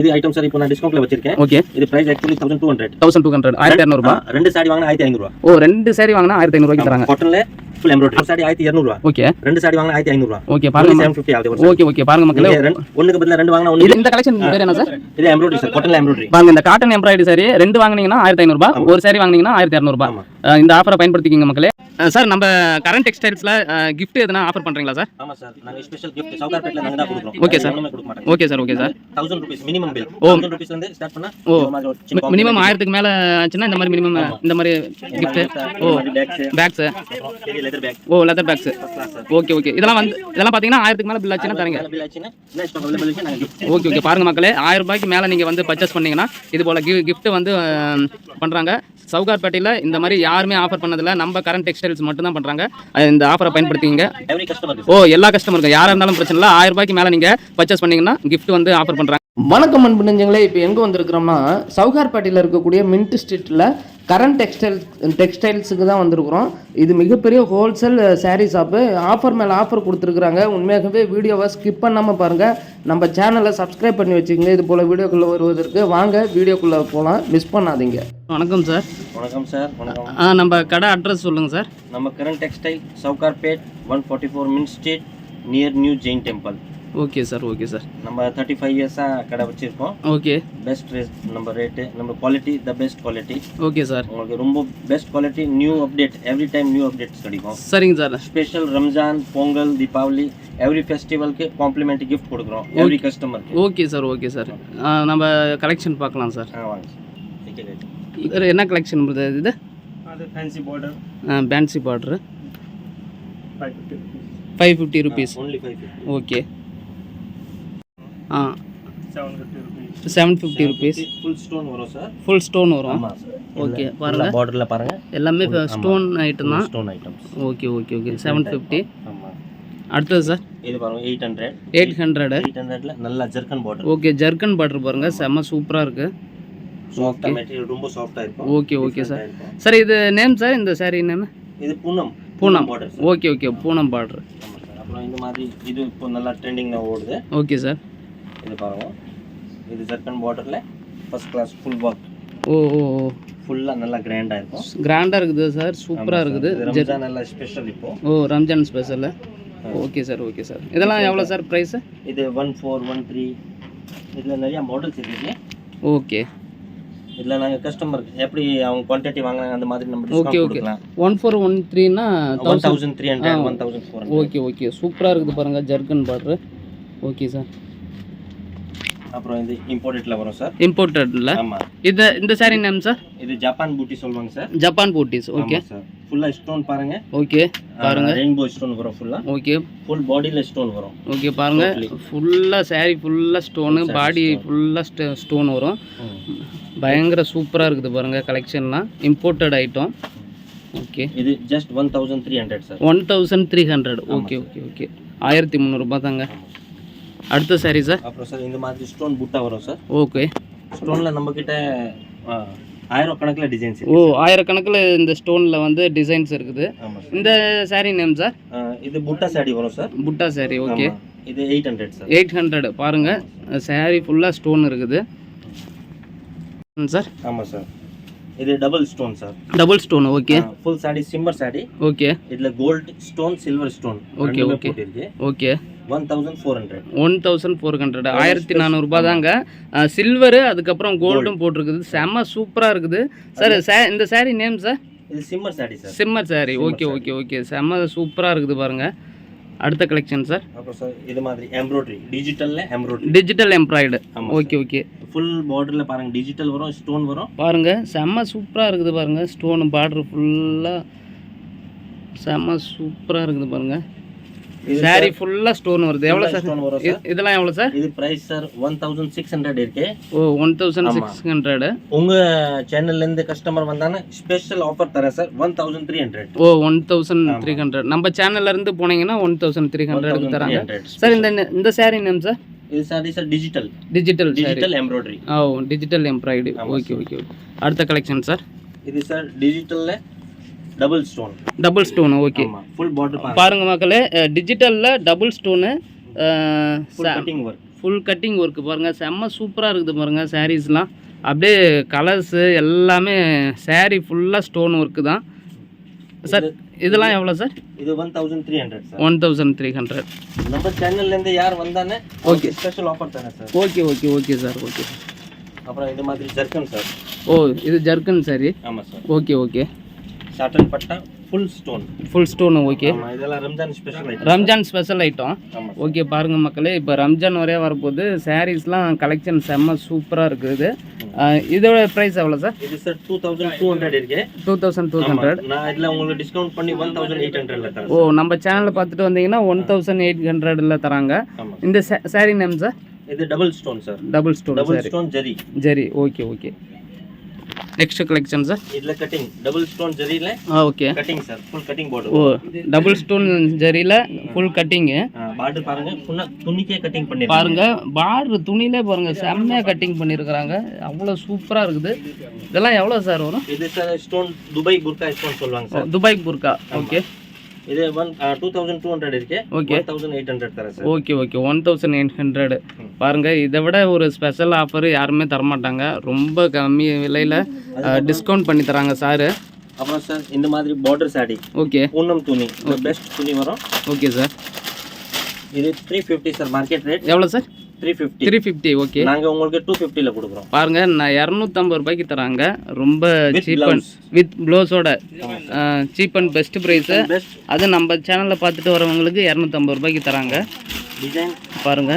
இது item sir இப்போ நான் டிஸ்கவுண்ட்ல வச்சிருக்கேன். ஓகே இது price actually thousand two hundred thousand two hundred ஆயிரத்தி இரநூறுபா ரெண்டு சாரி வாங்கினா ஆயிரத்தி ஐநூறுவா. ஓ ரெண்டு சாரி வாங்கினா ஆயிரத்தி ஐநூறுவாய்க்கு தராங்க. காட்டன்ல ஃபுல் எம்ப்ராய்டரி சாரி ஆயிரத்தி இரநூறுவா. ஓகே ரெண்டு சாரி வாங்கினா ஆயிரத்தி ஐநூறுவா. ஓகே பாருங்க செவன் ஃபிஃப்டி ஆகுது ஓகே ஓகே பாருங்க மக்களே. நீங்க ரெண்டு- ஒண்ணுக்கு பதிலா ரெண்டு வாங்கினா ஒண்ணு இந்த கலெக்ஷன் பேர் என்ன சார் இது எம்ப்ராய்டரி சார் காட்டன்ல எம்ப்ராய்டரி பாருங்க இந்த காட்டன் எம்ப்ராய்டரி சாரி ரெண்டு வாங்குனீங்கன்னா ஆயிரத்தி ஐநூறுபா ஒரு சாரி வாங்குனீங்கன்னா ஆயிரத்தி இரநூறுபா. இந்த ஆஃபரை பயன்படுத்திக்கிங்க மக்களே. சார் நம்ம கரண்ட் டெக்ஸ்டைல்ஸ்ல கிஃப்ட் எதனா ஆஃபர் பண்றீங்களா சார்? ஆமா சார். நாங்க ஸ்பெஷல் gift. சவுகார்பேட்ல நாங்க தான் கொடுக்குறோம். கொடுக்க மாட்டோம். Okay sir okay sir thousand rupees minimum bill or. Thousand ருபீஸ்ல இருந்து ஸ்டார்ட் பண்ணா ஓ. மினிமம் ஆயிரத்துக்கு மேல ஆச்சுன்னா இந்த மாதிரி மினிமம் இந்த மாதிரி gift or. Bags or leather bags sir okay okay இதெல்லாம் வந்து இதெல்லாம் பாத்தீங்கன்னா ஆயிரத்துக்கு மேல பில் ஆச்சுன்னா தரீங்க. ஓகே ஓகே பாருங்க மக்களே ஆயிரம் ரூபாய்க்கு மேலே நீங்கள் வந்து பர்ச்சேஸ் பண்ணீங்கன்னா இது போல் கி gift வந்து அஹ், பண்றாங்க. சவுகார்பேட்டையில் இந்த மாதிரி யாருமே ஆஃபர் பண்ணதில்ல. நம்ம கரண்ட் டெக்ஸ்டைல்ஸ் மட்டும் தான் பண்ணுறாங்க இந்த ஆஃபரை பயன்படுத்திங்க ஓ எல்லா கஸ்டமருக்கும் யாராக இருந்தாலும் பிரச்சனை இல்லை. ஆயிரம் ரூபாய்க்கு மேலே நீங்கள் பர்ச்சேஸ் பண்ணீங்கன்னா gift வந்து ஆஃபர் பண்ணுறாங்க வணக்கம் அன்பு நெஞ்சங்களே இப்போ எங்கே வந்திருக்கிறோம்னா சவுகார்பேட்டையில் இருக்கக்கூடிய மின்ட் ஸ்ட்ரீட்டில் கரண்ட் டெக்ஸ்டைல் டெக்ஸ்டைல்ஸுக்கு தான் வந்திருக்கிறோம். இது மிகப்பெரிய ஹோல்சேல் saree ஷாப்பு ஆஃபர் மேலே ஆஃபர் கொடுத்துருக்குறாங்க. உண்மையாகவே வீடியோவை ஸ்கிப் பண்ணாமல் பாருங்கள் நம்ம சேனலை சப்ஸ்கிரைப் பண்ணி வச்சுக்கோங்க. இது போல் வீடியோக்குள்ளே வருவதற்கு வாங்க வீடியோக்குள்ளே போகலாம் மிஸ் பண்ணாதீங்க. வணக்கம் சார் வணக்கம் சார் வணக்கம். நம்ம கடை அட்ரஸ் சொல்லுங்கள் சார் நம்ம current textile Sowcarpet one forty four mint street near new Jain temple okay sir okay sir. நம்ம தேர்ட்டி ஃபைவ் இயர்ஸாக கடை வச்சிருக்கோம். ஓகே. பெஸ்ட் ரேட் நம்ம ரேட்டு நம்ம quality the best quality okay sir. உங்களுக்கு ரொம்ப best quality new update every time new updates கிடைக்கும். சரிங்க sir. Special Ramzan Pongal Deepavali every ஃபெஸ்டிவலுக்கு complimentary gift கொடுக்குறோம். எவ்ரி கஸ்டமருக்கு ஓகே சார் ஓகே சார். நம்ம collection பார்க்கலாம் சார். ஆ வாங்க என்ன கலெக்ஷன் இது? அது fancy border fancy border five fifty five fifty rupees only five fifty okay. Seven fifty rupees seven fifty rupees full stone வரும் sir full stone வரும்? Okay பாருங்க. பார்டரில் பாருங்க. எல்லாமே ஸ்டோன் ஐட்டம் தான்? Stone items okay okay okay seven fifty அடுத்தது sir இது பாருங்க eight hundred eight hundred eight ஹண்ட்ரட்ல நல்லா zircon border okay zircon border பாருங்க. செம்ம சூப்பராக இருக்கு. சாஃப்டாக மெட்டீரியல் ரொம்ப சாஃப்டாக இருக்கும். ஓகே ஓகே சார் ஆ. சார் இது நேம் சார் இந்த சாரி நேம் இது Poonam. Poonam. Border okay okay Poonam border அப்புறம் இந்த மாதிரி இது இப்போ நல்லா ட்ரெண்டிங்கில் ஓடுது. ஓகே சார் இது பாருங்க. இது ஜர்க்கன் பார்டரில் ஃபர்ஸ்ட் கிளாஸ் ஃபுல் ஒர்க் ஓ ஓ ஓ. ஃபுல்லாக நல்லா கிராண்டாக இருக்கும். கிராண்டாக இருக்குது சார். சூப்பராக இருக்குது. ரம்ஜான் நல்லா ஸ்பெஷல் இப்போ. ஓ Ramzan special okay sir okay sir இதெல்லாம் எவ்வளோ சார் ப்ரைஸு இது ஒன் ஃபோர் ஒன் த்ரீ இதில் நிறைய மாடல்ஸ் இருக்குது ஓகே இதில் நாங்கள் கஸ்டமருக்கு எப்படி அவங்க குவான்டிட்டி வாங்குறாங்க அந்த மாதிரி நம்ம okay okay one four one த்ரீனா one thousand three hundred one thousand four okay okay சூப்பராக இருக்குது பாருங்கள் ஜர்கன் பார்டரு ஓகே சார் அப்புறம் இது இம்போர்ட்டட்ல வரும் சார் இம்போர்ட்டடில் ஆமாம் இது இந்த சாரி நேம் சார் இது ஜப்பான் பூட்டி சொல்லுவாங்க சார் ஜப்பான் போட்டிஸ் ஓகே சார் ஃபுல்லாக ஸ்டோன் பாருங்க. ஓகே பாருங்க. ரெயின்போ ஸ்டோன் வரும் ஃபுல்லாக ஓகே ஃபுல் பாடியில் ஸ்டோன் வரும். ஓகே பாருங்க. ஃபுல்லாக saree ஃபுல்லாக ஸ்டோனு பாடி ஃபுல்லாக ஸ்டோன் வரும். பயங்கர சூப்பராக இருக்குது பாருங்கள் கலெக்ஷன்லாம் இம்போர்ட்டட் ஐட்டம் ஓகே இது just one thousand three hundred sir one thousand three hundred okay okay okay ஆயிரத்தி முந்நூறுபா தாங்க. அடுத்த சாரி சார் அப்புறம் சார் இந்த மாதிரி ஸ்டோன் புட்டா வரும் சார் ஓகே ஸ்டோனில் நம்ம கிட்ட ஆ, ஆயிரம் கணக்கில் டிசைன்ஸ் ஓ ஆயிரக்கணக்கில் இந்த ஸ்டோனில் வந்து டிசைன்ஸ் இருக்குது. சார் இந்த சாரி நேம் சார் இது புட்டா சாடி வரும் சார் புட்டா சாரி ஓகே. இது eight hundred sir eight hundred பாருங்கள் சாரி ஃபுல்லாக ஸ்டோன் இருக்குது. சார் ஆமாம் சார் இது double stone sir double stone okay full saree shimmer saree okay இதில் gold stone silver stone Okay, okay. போட்டிருக்கு. Okay one thousand four hundred one thousand four hundred ஆயிரத்தி நானூறுபா தாங்க. சில்வரு அதுக்கப்புறம் கோல்டும் போட்டிருக்குது. செம்ம சூப்பராக இருக்குது. சார் சே இந்த சாரி நேம் சார் இது shimmer sir shimmer saree okay okay okay செம்ம சூப்பராக இருக்குது பாருங்க. அடுத்த கலெக்ஷன் சார் அப்புறம் சார் இது மாதிரி embroidery டிஜிட்டல்ல embroidery digital embroider okay okay full பார்டர்ல பாருங்க டிஜிட்டல் வரும் ஸ்டோன் வரும். பாருங்க செம்ம சூப்பராக இருக்குது பாருங்க. ஸ்டோன் பார்டர் ஃபுல்லாக செம்ம சூப்பராக இருக்குது பாருங்க. இது சாரி ஃபுல்லாக ஸ்டோன் வருது. எவ்வளோ சார்? இதெல்லாம் எவ்வளோ சார்? இது price sir one thousand six hundred இருக்கு. ஓ ஒன் தௌசண்ட் சிக்ஸ் ஹண்ட்ரடு உங்க சேனல்ல இருந்து கஸ்டமர் வந்தாங்கன்னா ஸ்பெஷல் ஆஃபர் தரேன் sir one thousand three hundred ஓ ஒன் தௌசண்ட் த்ரீ ஹண்ட்ரட் நம்ம சேனல்ல இருந்து போனீங்கன்னா ஒன் தௌசண்ட் த்ரீ ஹண்ட்ரடுக்கு தராங்க. சார் இந்த இந்த சாரி நேம் சார் இது saree sir digital digital digital embroidery ஓ digital embroider okay okay okay அடுத்த கலெக்ஷன் சார் இது sir டிஜிட்டல்ல double stone double stone okay full border பாருங்க. மக்களே டிஜிட்டலில் double stone cutting work full cutting work பாருங்கள் செம்ம சூப்பராக இருக்குது பாருங்கள் சாரீஸ்லாம் அப்படியே கலர்ஸு எல்லாமே saree ஃபுல்லாக ஸ்டோன் ஒர்க்கு தான். சார் இதெல்லாம் எவ்வளோ சார் இது one thousand three hundred sir one thousand three hundred நம்ம சேனல்ல இருந்து யார் வந்தானே ஓகே ஸ்பெஷல் ஆஃபர் தரேன் sir okay okay okay sir okay அப்புறம் இது மாதிரி ஜர்க்கன் சார் ஓ இது ஜர்க்கன் சாரி ஆமாம் சார் ஓகே ஓகே சாட்டன் பட்டா full stone full stone okay இதெல்லாம் Ramzan special item Ramzan special item okay பாருங்க மக்களே இப்போ ரம்ஜான் வரைய வரப்போகுது. சாரீஸ்லாம் கலெக்ஷன் செம்ம சூப்பராக இருக்குது. இதோட ப்ரைஸ் எவ்வளோ சார் இது sir two thousand two hundred இருக்கு. டூ தௌசண்ட் டூ ஹண்ட்ரட் நான் இதில் உங்களுக்கு டிஸ்கவுண்ட் பண்ணி ஒன் தௌசண்ட் எயிட் ஹண்ட்ரட்ல தரேன் ஓ நம்ம சேனலில் பார்த்துட்டு வந்தீங்கன்னா ஒன் தௌசண்ட் எயிட் ஹண்ட்ரடில் தராங்க. இந்த சாரீ நேம் சார் இது double stone sir double stone double stone zari zari okay okay next collection sir இதுல கட்டிங் டபுள் ஸ்டோன் ஜரியில ஆ okay cutting sir full cutting ஓ போர்டு டபுள் ஸ்டோன் ஜரியில் ஃபுல் கட்டிங்கு பார்டர் பாருங்க. ஃபுல்லா துணிக்கே கட்டிங் பண்ணி பாருங்க பார்டர் துணியிலே பாருங்க செம்மையாக கட்டிங் பண்ணியிருக்கிறாங்க அவ்வளோ சூப்பராக இருக்குது. இதெல்லாம் எவ்வளோ சார் வரும்? இது சார் ஸ்டோன் துபாய் புர்கா ஸ்டோன் சொல்லுவாங்க சார் துபாய் புர்கா ஓகே இது one two thousand two hundred இருக்கு. ஒன் தௌசண்ட் எயிட் ஹண்ட்ரட் தரேன் sir. Okay okay one thousand eight hundred பாருங்கள் இதை விட ஒரு ஸ்பெஷல் ஆஃபர் யாருமே தரமாட்டாங்க. ரொம்ப கம்மி விலையில் டிஸ்கவுண்ட் பண்ணி தராங்க சாரு. அப்புறம் சார் இந்த மாதிரி பார்டர் சாடி ஓகே பூனம் துணி. பெஸ்ட் துணி வரும். ஓகே சார் இது three fifty sir market rate எவ்வளோ sir three fifty three fifty okay நாங்க உங்களுக்கு டூ ஃபிஃப்டியில் கொடுக்குறோம். பாருங்க நான் இரநூத்தம்பது ரூபாய்க்கு தராங்க. ரொம்ப சீப் அண்ட் வித் ப்ளவுஸோட சீப் அண்ட் பெஸ்ட் ப்ரைஸு அது நம்ம சேனலில் பார்த்துட்டு வரவங்களுக்கு இரநூத்தம்பது ரூபாய்க்கு தராங்க. டிசைன் பாருங்க.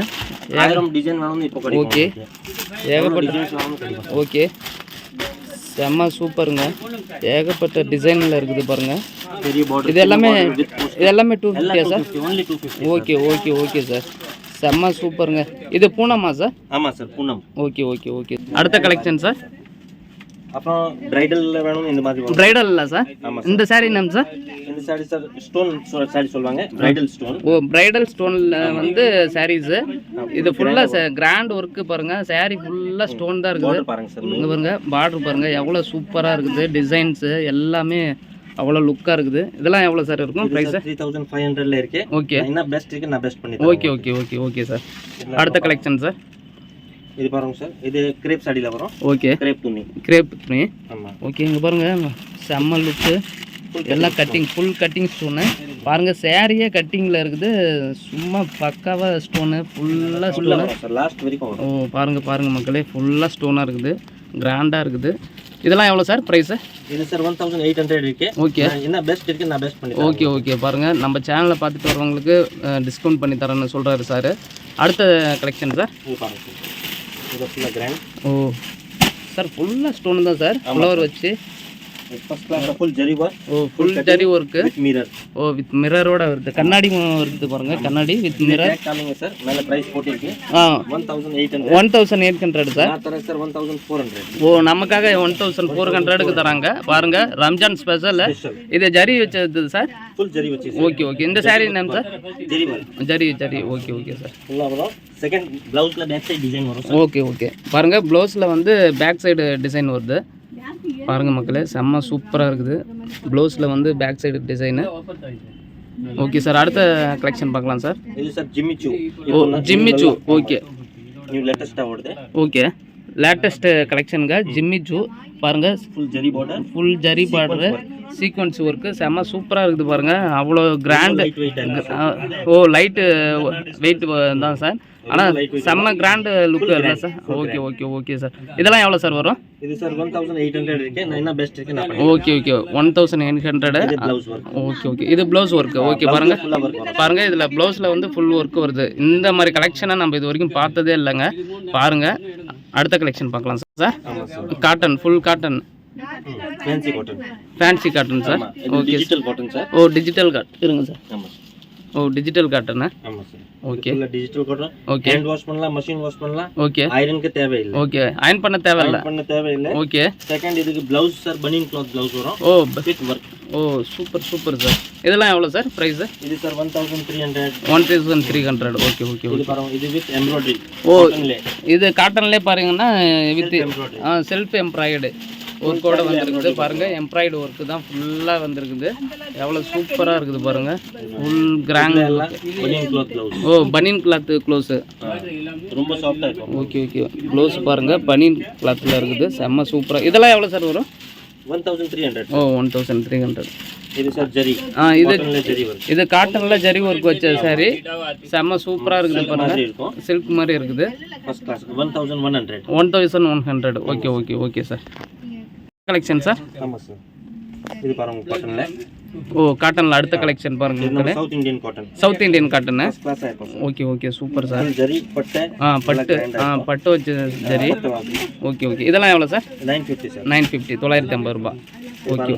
ஆயிரம் டிசைன் வேணும்னு இப்போ கிடைக்கும் Okay. உங்களுக்கு. ஏகப்பட்ட ஓகே. செம்ம சூப்பருங்க. ஏகப்பட்ட டிசைனில் இருக்குது பாருங்க. பெரிய பார்டர் இது எல்லாமே இது எல்லாமே two ஃபிஃப்டியா sir okay okay okay sir செம்ம சூப்பருங்க. இது பூனமா சார் ஆமா sir Poonam. Okay okay okay அடுத்த கலெக்ஷன் சார் அப்புறம் பிரைடல்ல வேணும் இந்த மாதிரி வரும் பிரைடல் இல்லை சார் இந்த சாரீ நேம் சார் இந்த சாரி சார் ஸ்டோன் சாரி சொல்லுவாங்க. பிரைடல் ஸ்டோன் ஓ பிரைடல் ஸ்டோனில் வந்து சாரீஸு இது ஃபுல்லாக கிராண்ட் ஒர்க்கு பாருங்க. Saree ஃபுல்லாக ஸ்டோன் தான் இருக்குது பாருங்க சார் பாருங்க பார்டர் பாருங்க. எவ்வளோ சூப்பராக இருக்குது டிசைன்ஸு எல்லாமே அவ்வளோ லுக்காக இருக்குது. இதெல்லாம் எவ்வளோ சார் இருக்கும் ப்ரைஸு த்ரீ தௌசண்ட் ஃபைவ் ஹண்ட்ரட்ல இருக்கு. ஓகே. என்ன பெஸ்ட் இருக்கு நான் பெஸ்ட் பண்ணி okay okay okay okay sir. அடுத்த கலெக்ஷன் சார்? இது பாருங்க சார். இது கிரேப் சாடியில வரும். ஓகே. கிரேப் துணி. கிரேப் துணி. ஆமா. ஓகே இங்கே பாருங்க. செம்ம லுக்கு எல்லாம் கட்டிங் ஃபுல் கட்டிங் ஸ்டோனு பாருங்க சேரீயே கட்டிங்கில் இருக்குது. சும்மா பக்காவாக ஸ்டோனு ஃபுல்லாக ஃபுல்லா ஸ்டோனு லாஸ்ட் வரைக்கும் ஓ பாருங்க பாருங்க மக்களே. ஃபுல்லாக ஸ்டோனாக இருக்குது. கிராண்டாக இருக்குது. இதெல்லாம் எவ்வளோ சார் ப்ரைஸு இது sir one thousand eight hundred இருக்கு. ஓகே என்ன பெஸ்ட் இருக்கு நான் பெஸ்ட் பண்ணி ஓகே ஓகே பாருங்க நம்ம சேனலை பார்த்துட்டு வரவங்களுக்கு டிஸ்கவுண்ட் பண்ணி தரேன்னு சொல்கிறாரு சார். அடுத்த கலெக்ஷன் சார்? இது பாருங்க சார். இது ஃபுல்லாக கிராண்ட் ஓ. சார் ஃபுல்லாக ஸ்டோன் தான் சார். ஃப்ளவர் வச்சு. First full zari work O full zari work with mirror O with மிரரோட வருது. கண்ணாடி வருது பாருங்க கண்ணாடி வித் மிரர் காமிங்க சார் மேல பிரைஸ் போட்டிருக்கு. ஆ. One thousand eight hundred one thousand eight hundred sir நான் தரேன் sir one thousand four hundred ஓ நமக்காக ஒன் தௌசண்ட் ஃபோர் ஹண்ட்ரடுக்கு தராங்க. பாருங்க ரம்ஜான் ஸ்பெஷல் இது ஜரி வச்சது சார் ஃபுல் ஜரி வச்சு ஓகே ஓகே இந்த saree name sir zari zari zari okay okay sir second ப்ளவுஸில் பேக் சைடு டிசைன் வரும் சார் ஓகே ஓகே பாருங்க ப்ளவுஸில் வந்து பேக் சைடு டிசைன் வருது. பாருங்க மக்களே செம்ம சூப்பராக இருக்குது. ப்ளவுஸில் வந்து back side design okay sir அடுத்த கலெக்ஷன் பார்க்கலாம் சார் இது சார் ஜிம்மி சூ ஓ ஜிம்மி சூ ஓகே லேட்டஸ்ட்டாக ஓடுது. ஓகே லேட்டஸ்ட் கலெக்ஷனுங்க ஜிம்மி சூ பாருங்க full zari border full zari border sequins work செம்ம சூப்பராக இருக்குது பாருங்க. அவ்வளோ கிராண்டு ஓ லைட்டு வெயிட் தான் சார் ஆனால் செம்ம கிராண்டு லுக் இல்லை sir okay okay okay sir இதெல்லாம் எவ்வளோ சார் வரும்? இது sir one thousand eight hundred இருக்கு நான் என்ன பெஸ்ட் இருக்கு okay okay one thousand eight hundred okay okay இது ப்ளவுஸ் ஒர்க்கு ஓகே பாருங்க. பாருங்க இதில் ப்ளவுஸில் வந்து ஃபுல் ஒர்க் வருது. இந்த மாதிரி கலெக்ஷனை நம்ம இது வரைக்கும் பார்த்ததே இல்லைங்க. பாருங்க. அடுத்த கலெக்ஷன் பார்க்கலாம் sir cotton full cotton fancy cotton fancy cotton sir இது டிஜிட்டல் காட்டன் சார் ஓ டிஜிட்டல் காட் இருங்க சார் ஓ டிஜிட்டல் காட்டனா ஆமாம் okay digital okay hand wash பண்ணலாம் மஷின் வாஷ் பண்ணலாம். ஓகே ஐரனுக்கு தேவையில்லை. ஓகே அயன் பண்ண தேவையில்ல. பண்ண தேவையில்லை. ஓகே செகண்ட் இதுக்கு blouse sir banian cloth blouse வரும். ஓ with work O super super sir இதெல்லாம் எவ்வளோ சார் ப்ரைஸு இது sir one thousand three hundred one thousand three hundred okay okay இது பாருங்க இது வித் எம்ப்ராய்டரி ஓ இது காட்டன்லேயே பாருங்கன்னா வித் ஆ செல்ஃப் எம்ப்ராய்டு ஒர்க்கோட வந்திருக்குது. பாருங்க எம்ப்ராய்டு ஒர்க்கு தான் ஃபுல்லாக வந்திருக்குது. எவ்வளோ சூப்பராக இருக்குது பாருங்க. ஃபுல் ப்ளவுஸ் ஓ பனியன் கிளாத்து க்ளோஸு ரொம்ப சாஃப்டா இருக்கும். ஓகே ஓகே க்ளோஸ் பாருங்க பனியன் கிளாத்தில் இருக்குது. செம்ம சூப்பராக இதெல்லாம் எவ்வளோ சார் வரும்? ஒன் தௌசண்ட் த்ரீ ஹண்ட்ரட் ஓ ஒன் தௌசண்ட் த்ரீ ஹண்ட்ரட் இது சார் ஜரி ஆ இது இது காட்டனில் ஜரி ஒர்க் வச்ச சாரி செம்ம சூப்பராக இருக்குது பாருங்க. மாதிரி இருக்கும். சில்க் மாதிரி இருக்குது. First class one thousand one hundred one thousand one hundred okay okay okay sir collection sir இது பாருங்க காட்டன்ல ஓ காட்டனில் அடுத்த கலெக்ஷன் பாருங்க south Indian cotton south Indian cotton okay okay super sir zari பட்டை ஆ பட்டு ஆ பட்டு வச்ச சரி ஓகே ஓகே இதெல்லாம் எவ்வளோ sir nine fifty sir nine fifty தொள்ளாயிரத்தி ஐம்பது ரூபாய். ஓகே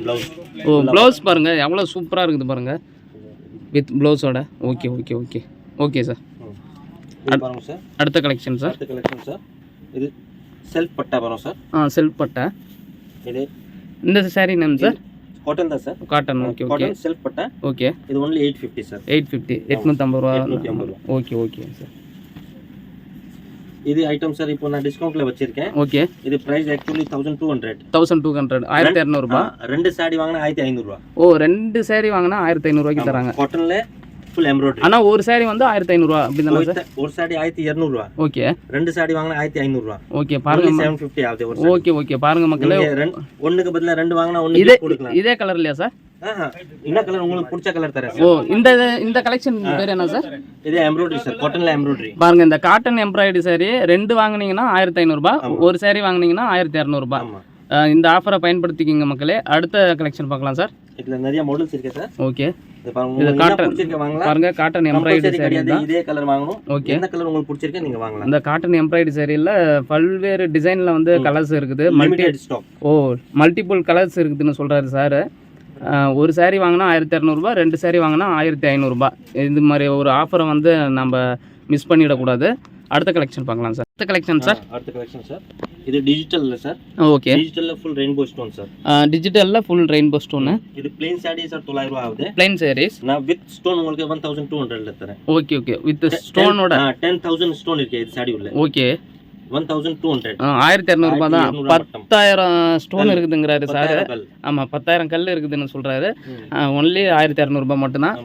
ஓ ப்ளவுஸ் பாருங்க எவ்வளோ சூப்பராக இருக்குது பாருங்க. வித் ப்ளவுஸோட okay okay okay okay sir அடுத்த கலெக்ஷன் சார் அடுத்த கலெக்ஷன் சார் இது செல்ஃப் பட்டா வரும் சார் ஆ செல்ஃப் பட்டை. இது? இந்த சாரீ நேம் சார் காட்டன் தான் sir cotton okay okay self பட்டா. ஓகே இது only eight fifty sir eight fifty எட்நூற்றம்பது ரூபா. ரூபா. ஓகே ஓகே சார் இது ஐட்டம் சார் இப்போ நான் டிஸ்கவுண்ட்ல வச்சிருக்கேன். ஓகே இது price actually thousand two hundred thousand two hundred ஆயிரத்தி இரநூறுபா ரெண்டு சாடி வாங்கினா ஆயிரத்தி ஐநூறுரூவா ஓ ரெண்டு saree வாங்கினா ஆயிரத்தி ஐநூறுரூவாய்க்கு தராங்க. காட்டன்ல ஃபுல் எம்ப்ராய்டரி ஆனால் ஒரு saree வந்து ஆயிரத்தி ஐநூறுரூவா அப்படி தானே சார்? ஒரு சாடி ஆயிரத்தி இரநூறுவா. ஓகே. ரெண்டு சாடி வாங்கினா ஆயிரத்தி ஐநூறுரூவா ஓகே பாருங்க செவன் ஃபிஃப்டி ஆகுது ஒரு ஓகே ஓகே பாருங்க மக்களே. ஒண்ணுக்கு பதிலா ரெண்டு வாங்கினா ஒண்ணு இதே கொடுக்கலாம். இதே கலர் இல்லையா சார்? என்ன கலர் உங்களுக்கு பிடிச்ச கலர் தரேன் ஓ சார். இந்த இந்த கலெக்ஷன் பேர் என்ன சார்? இது எம்ப்ராய்டரி சார். காட்டன்ல எம்ப்ராய்டரி பாருங்க இந்த காட்டன் எம்ப்ராய்டரி saree ரெண்டு வாங்குனீங்கன்னா ஆயிரத்தி ஐநூறுபா ஒரு saree வாங்குனீங்கன்னா ஆயிரத்தி இரநூறுபா. இந்த ஆஃபரை பயன்படுத்திக்கிங்க மக்களே. அடுத்த கலெக்ஷன் பார்க்கலாம் சார் இதுல நிறைய மாடல்ஸ் இருக்கு சார் ஓகே இது வாங்கலாம். பாருங்க காட்டன் எம்ப்ராய்டரி தான். இதே கலர் வாங்கணும். ஓகே என்ன கலர் உங்களுக்கு பிடிச்சிருக்க நீங்க வாங்கலாம். இந்த காட்டன் எம்ப்ராய்டரி சேரீல பல்வேறு டிசைன்ல வந்து கலர்ஸ் இருக்குது. மல்டி ஓ மல்டிபிள் கலர்ஸ் இருக்குதுன்னு சொல்றாரு சார் ஒரு saree வாங்கினா ஆயிரத்தி இரநூறுபா ரெண்டு saree வாங்கினா ஆயிரத்தி ஐநூறுரூபா இது மாதிரி ஒரு ஆஃபரை வந்து நம்ம மிஸ் பண்ணிடக்கூடாது. அடுத்த கலெக்ஷன் பார்க்கலாம் சார் அடுத்த கலெக்ஷன் சார் அடுத்த கலெக்ஷன் சார் இது டிஜிட்டல்ல சார் ஓகே டிஜிட்டல்ல ஃபுல் ரெயின்போ ஸ்டோன் சார் டிஜிட்டலில் ஃபுல் ரெயின்போ ஸ்டோனு இது பிளேன் சாடி சார் தொள்ளாயிரம் ரூபாய் ஆகுது. Plain sarees. நான் வித் ஸ்டோன் உங்களுக்கு ஒன் தௌசண்ட் டூ ஹண்ட்ரட்ல தரேன். ஓகே ஓகே வித் ஸ்டோனோட டென் தௌசண்ட் ஸ்டோன் இருக்கு இது சாடி உள்ள. Okay one thousand two hundred ஆயிரத்தி இரநூறுபா தான். 1200 மட்டும். பத்தாயிரம் ஸ்டோன் இருக்குதுங்கிறாரு சார் ஆமாம் பத்தாயிரம் கல் இருக்குதுன்னு சொல்கிறாரு ஒன்லி ஆயிரத்தி இரநூறுபா மட்டும்தான்.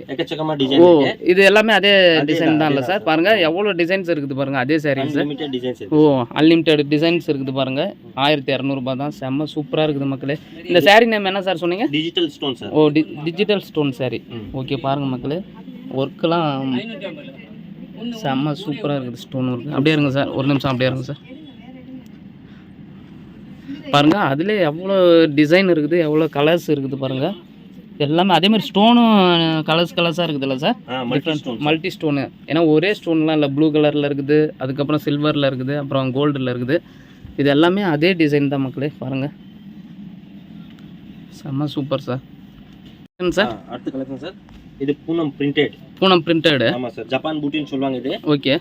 ஆமா எக்கச்சக்கமா ஓ டிசைன் இருக்கு. இது எல்லாமே அதே டிசைன் தான் இல்லை சார். பாருங்க எவ்வளோ டிசைன்ஸ் இருக்குது பாருங்க அதே சாரீஸ் லிமிடெட் டிசைன்ஸ் ஓ அன்லிமிட்டெட் டிசைன்ஸ் இருக்குது பாருங்க. ஆயிரத்தி இரநூறுபா தான். செம்ம சூப்பராக இருக்குது மக்களே. இந்த saree நேம் என்ன சார் சொன்னீங்க? Digital stone sir oh the digital stone hmm. Okay பாருங்க மக்களே. ஒர்க்கெலாம் செம்ம சூப்பராக இருக்குது ஸ்டோன் ஒர்க் அப்படியே இருங்க சார். ஒரு நிமிஷம் அப்படியே இருங்க சார். பாருங்க அதுல எவ்வளோ டிசைன் இருக்குது எவ்வளோ கலர்ஸ் இருக்குது பாருங்க. எல்லாமே அதே மாதிரி ஸ்டோனும் கலர்ஸ் கலர்ஸாக இருக்குதுல்ல sir multi stone multi stone ஏன்னா ஒரே ஸ்டோன்லாம் இல்லை ப்ளூ கலரில் இருக்குது அதுக்கப்புறம் சில்வரில் இருக்குது அப்புறம் கோல்டில் இருக்குது. இது எல்லாமே அதே டிசைன் தான் மக்களே பாருங்கள் செம்ம சூப்பர் சார் சார் அடுத்த கலெக்ஷன் சார் இது பூனம் பிரிண்டட் பூனம் பிரிண்டடு ஆமா சார் ஜப்பான் பூட்டின்னு சொல்லுவாங்க இது. ஓகே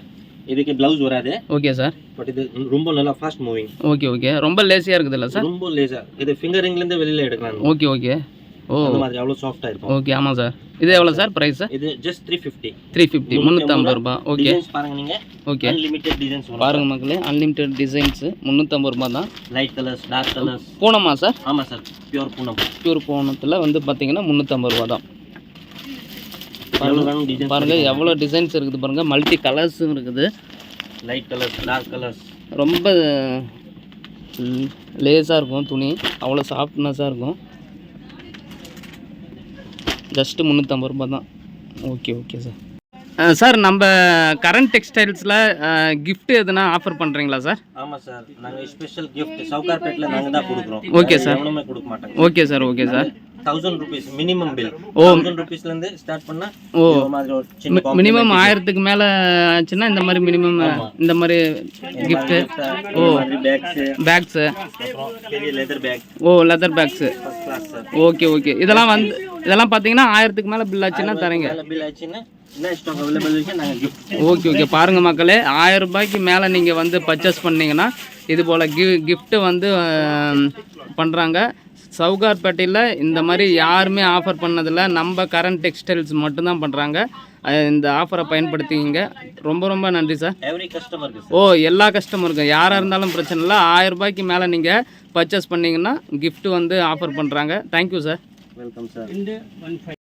இதுக்கு பிளவுஸ் வராது. ஓகே சார் பட் இது ரொம்ப நல்லா ஃபாஸ்ட் மூவிங் ஓகே ஓகே ரொம்ப லேசியாக இருக்குதுல்ல சார் ரொம்ப லேசா இது ஃபிங்கரிங்ல இருந்து வெளியில எடுக்கலாம் ஓகே ஓகே அந்த மாதிரி இருக்கும். ஓகே ஆமாம் சார். இது எவ்வளோ சார் ப்ரைஸு இது just three fifty three fifty முந்நூற்றம்பது ரூபா. ஓகே பாருங்க ஓகே அன்லிமிட்டெட் டிசைன்ஸ் பாருங்க மக்களே அன்லிமிட்டெட் டிசைன்ஸு முந்நூற்றம்பது ரூபா தான். லைட் கலர்ஸ் டார்க் கலர்ஸ் பூனமா சார்? ஆமா சார். பியூர் பூனம். பியூர் பூனத்தில் வந்து பார்த்தீங்கன்னா முந்நூற்றம்பது ரூபா தான். டிசைன் பாருங்க எவ்வளோ டிசைன்ஸ் இருக்குது பாருங்க. மல்டி கலர்ஸும் இருக்குது. லைட் கலர்ஸ் டார்க் கலர்ஸ் ரொம்ப லேஸாக இருக்கும் துணி. அவ்வளோ சாஃப்ட்னஸாக இருக்கும். ஜஸ்ட்டு முந்நூற்றம்பது ரூபா தான். Okay okay sir. சார் நம்ம கரண்ட் டெக்ஸ்டைல்ஸில் gift எதுனா ஆஃபர் பண்ணுறீங்களா சார்? ஆமா சார். நாங்க ஸ்பெஷல் கிஃப்ட் சவுகார்பேட்ல நாங்க தான் கொடுக்குறோம். sir. எவனுமே கொடுக்க மாட்டாங்க. Okay sir okay sir. Thousand rupees minimum bill oh. Thousand ருபீஸ்ல இருந்து ஸ்டார்ட் பண்ணா ஓ. மாதிரி ஒரு சின்ன மினிமம் ஆயிரத்துக்கு மேலே ஆச்சுன்னா இந்த மாதிரி மினிமம் இந்த மாதிரி கிஃப்ட்டு ஓ. பேக்ஸ் பேக்ஸு பெரிய leather bag oh leather bags okay okay இதெல்லாம் வந்து இதெல்லாம் பார்த்தீங்கன்னா ஆயிரத்துக்கு மேலே பில் ஆச்சுன்னா தரீங்க. பில் ஆச்சுன்னா ஓகே ஓகே பாருங்கள் மக்களே ஆயிரம் ரூபாய்க்கு மேலே நீங்கள் வந்து பர்ச்சேஸ் பண்ணீங்கன்னா இது போல் கி கிஃப்ட்டு வந்து பண்ணுறாங்க சவுகார்பேட்டையில் இந்த மாதிரி யாருமே ஆஃபர் பண்ணதில்ல. நம்ம கரண்ட் டெக்ஸ்டைல்ஸ் மட்டும்தான் பண்ணுறாங்க இந்த ஆஃபரை பயன்படுத்திக்கிங்க. ரொம்ப ரொம்ப நன்றி சார் எவ்ரி கஸ்டமருக்கு ஓ எல்லா கஸ்டமருக்கும் யாராக இருந்தாலும் பிரச்சனை இல்லை. ஆயிரம் ரூபாய்க்கு மேலே நீங்கள் பர்ச்சேஸ் பண்ணிங்கன்னா gift வந்து ஆஃபர் பண்ணுறாங்க தேங்க்யூ சார் வெல்கம் சார்